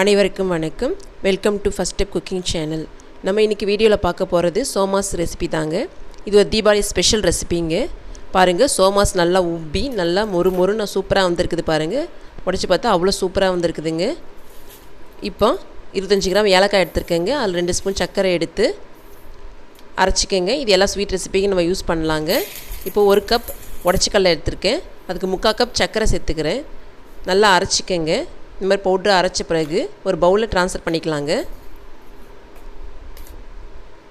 அனைவருக்கும் வணக்கம். Welcome to first step cooking channel நம்ம இன்றைக்கி வீடியோவில் பார்க்க போகிறது சோமாஸ் ரெசிபி தாங்க. இது ஒரு தீபாவளி ஸ்பெஷல் ரெசிபிங்க பாருங்கள் சோமாஸ் நல்லா உப்பி நல்லா மொறு மொறுன்னு சூப்பராக வந்திருக்குது பாருங்கள் உடச்சி பார்த்தா அவ்வளோ சூப்பராக வந்திருக்குதுங்க. இப்போ இருபத்தஞ்சி கிராம் ஏலக்காய் எடுத்துருக்கேங்க. அதில் ரெண்டு ஸ்பூன் சர்க்கரை எடுத்து அரைச்சிக்கங்க. இது எல்லாம் ஸ்வீட் ரெசிபிக்கு நம்ம யூஸ் பண்ணலாங்க. இப்போ ஒரு கப் உடச்சிக்கல்ல எடுத்திருக்கேன். அதுக்கு முக்கால் கப் சர்க்கரை சேர்த்துக்கிறேன். நல்லா அரைச்சிக்கங்க. இந்த மாதிரி பவுட்ரு அரைச்ச பிறகு ஒரு பவுலில் ட்ரான்ஸ்ஃபர் பண்ணிக்கலாங்க.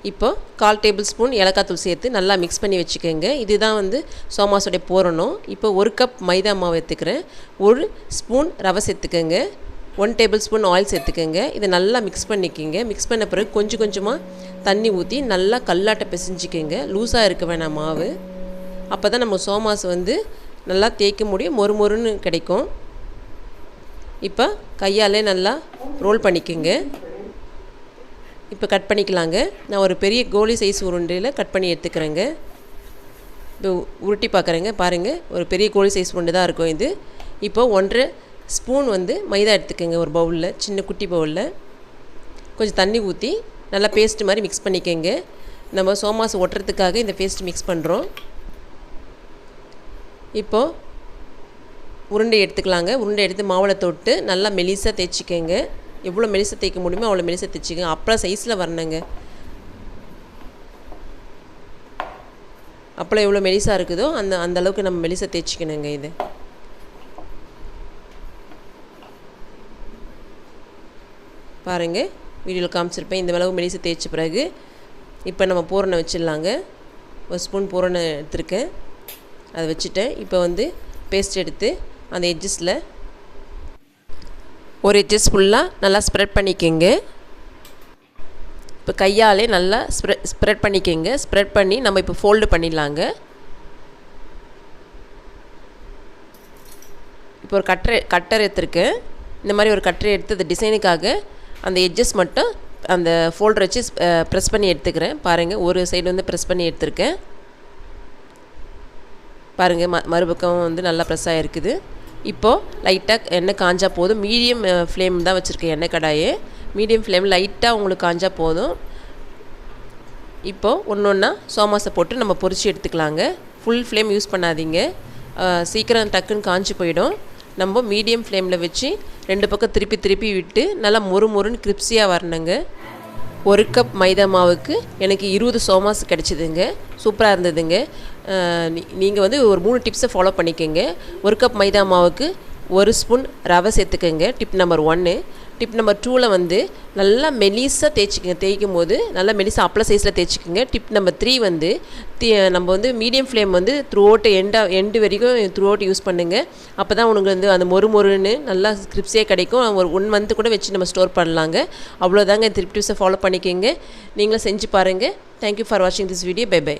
இப்போ கால் டேபிள் ஸ்பூன் ஏலக்காய் தூள் சேர்த்து நல்லா மிக்ஸ் பண்ணி வச்சுக்கோங்க. இதுதான் வந்து சோமாஸோடைய போரணும் இப்போ ஒரு கப் மைதா மாவு எடுத்துக்கிறேன். ஒரு ஸ்பூன் ரவை சேர்த்துக்கோங்க. ஒன் டேபிள் ஸ்பூன் ஆயில் சேர்த்துக்கோங்க. இதை நல்லா மிக்ஸ் பண்ணிக்கோங்க. மிக்ஸ் பண்ண பிறகு கொஞ்சம் கொஞ்சமாக தண்ணி ஊற்றி நல்லா கல்லாட்டை பிசைஞ்சிக்கோங்க. லூஸாக இருக்க வேணாம் மாவு. அப்போ தான் நம்ம சோமாஸ் வந்து நல்லா தேய்க்க முடியும். மொறு மொறுன்னு கிடைக்கும். இப்போ கையாலே நல்லா ரோல் பண்ணிக்கோங்க. இப்போ கட் பண்ணிக்கலாங்க. நான் ஒரு பெரிய கோலி சைஸ் உருண்டையில் கட் பண்ணி எடுத்துக்கிறேங்க. இப்போ உருட்டி பார்க்குறேங்க பாருங்கள் ஒரு பெரிய கோழி சைஸ் உருண்டை தான் இருக்கும் இது. இப்போ ஒன்றரை ஸ்பூன் வந்து மைதா எடுத்துக்கோங்க ஒரு பவுலில் சின்ன குட்டி பவுலில் கொஞ்சம் தண்ணி ஊற்றி நல்லா பேஸ்ட் மாதிரி மிக்ஸ் பண்ணிக்கோங்க. நம்ம சோமாஸ் ஒட்டுறதுக்காக இந்த பேஸ்ட் மிக்ஸ் பண்ணுறோம் இப்போது உருண்டை எடுத்துக்கலாங்க. உருண்டை எடுத்து மாவில் தொட்டு நல்லா மெலிசாக தேய்ச்சிக்கோங்க. எவ்வளோ மெலிசாக தேய்க்க முடியுமோ அவ்வளோ மெலிசாக தேய்ச்சிக்கோங்க. அப்பளம் சைஸில் வரணுங்க. அப்பளம் எவ்வளோ மெலிசாக இருக்குதோ அந்த அந்த அளவுக்கு நம்ம மெலிசாக தேய்ச்சிக்கணுங்க இது. பாருங்கள் வீடியோவில் காமிச்சிருப்பேன். இந்த அளவு மெலிசை தேய்ச்ச பிறகு இப்போ நம்ம பூரணை வச்சிடலாங்க. ஒரு ஸ்பூன் பூரணை எடுத்திருக்கேன். அதை வச்சுட்டேன். இப்போ வந்து பேஸ்ட் எடுத்து அந்த எட்ஜஸில் ஒரு எட்ஜஸ் ஃபுல்லாக நல்லா ஸ்ப்ரெட் பண்ணிக்கோங்க. இப்போ கையாலே நல்லா ஸ்ப்ரெ ஸ்ப்ரெட் பண்ணிக்கோங்க. ஸ்ப்ரெட் பண்ணி நம்ம இப்போ ஃபோல்டு பண்ணிடலாங்க. இப்போ ஒரு கட்டரை கட்டர் எடுத்துருக்கேன். இந்த மாதிரி ஒரு கட்டரை எடுத்து அந்த டிசைனுக்காக அந்த எட்ஜஸ் மட்டும் அந்த ஃபோல்டர் வச்சு ப்ரெஸ் பண்ணி எடுத்துக்கிறேன். பாருங்கள் ஒரு சைடு வந்து ப்ரெஸ் பண்ணி எடுத்திருக்கேன். பாருங்கள் ம மறுபக்கம் வந்து நல்லா ப்ரெஸ் ஆகிருக்குது இப்போது லைட்டாக எண்ணெய் காஞ்சா போதும். மீடியம் ஃப்ளேம் தான் வச்சுருக்கேன் எண்ணெய் கடாயே. மீடியம் ஃப்ளேம் லைட்டாக உங்களுக்கு காஞ்சா போதும். இப்போது ஒன்று ஒன்றா சோமாசை போட்டு நம்ம பொரிச்சு எடுத்துக்கலாங்க. ஃபுல் ஃப்ளேம் யூஸ் பண்ணாதீங்க. சீக்கிரம் டக்குன்னு காஞ்சி போயிடும். நம்ம மீடியம் ஃப்ளேமில் வச்சு ரெண்டு பக்கம் திருப்பி திருப்பி விட்டு நல்லா மொறு மொறுன்னு கிரிப்ஸியாக வரணுங்க. ஒரு கப் மைதா மாவுக்கு எனக்கு இருபது சோமாஸ் கிடச்சிதுங்க. சூப்பராக இருந்ததுங்க. நீங்கள் வந்து ஒரு மூணு டிப்ஸை ஃபாலோ பண்ணிக்கோங்க. ஒரு கப் மைதா மாவுக்கு ஒரு ஸ்பூன் ரவை சேர்த்துக்கோங்க. டிப் நம்பர் ஒன்று டிப் நம்பர் டூவில் வந்து நல்லா மெலிசாக தேய்ச்சிக்கங்க. தேய்க்கும் போது நல்லா மெலிசாக அப்பள சைஸில் தேய்ச்சிக்கோங்க. டிப் நம்பர் த்ரீ வந்து நம்ம வந்து மீடியம் ஃப்ளேம் வந்து த்ரூ அவுட் எண்டாக எண்டு வரைக்கும் த்ரூ அவுட் யூஸ் பண்ணுங்கள் அப்போ தான் உனக்கு வந்து அந்த மொறு மொறுன்னு நல்லா ஸ்கிரிப்ஸே கிடைக்கும். ஒரு ஒன் மந்த்து கூட வச்சு நம்ம ஸ்டோர் பண்ணலாங்க. அவ்வளோதாங்க இந்த டிப்ஸை ஃபாலோ பண்ணிக்கோங்க. நீங்களும் செஞ்சு பாருங்கள் தேங்க்யூ ஃபார் வாட்சிங் திஸ் வீடியோ பை பை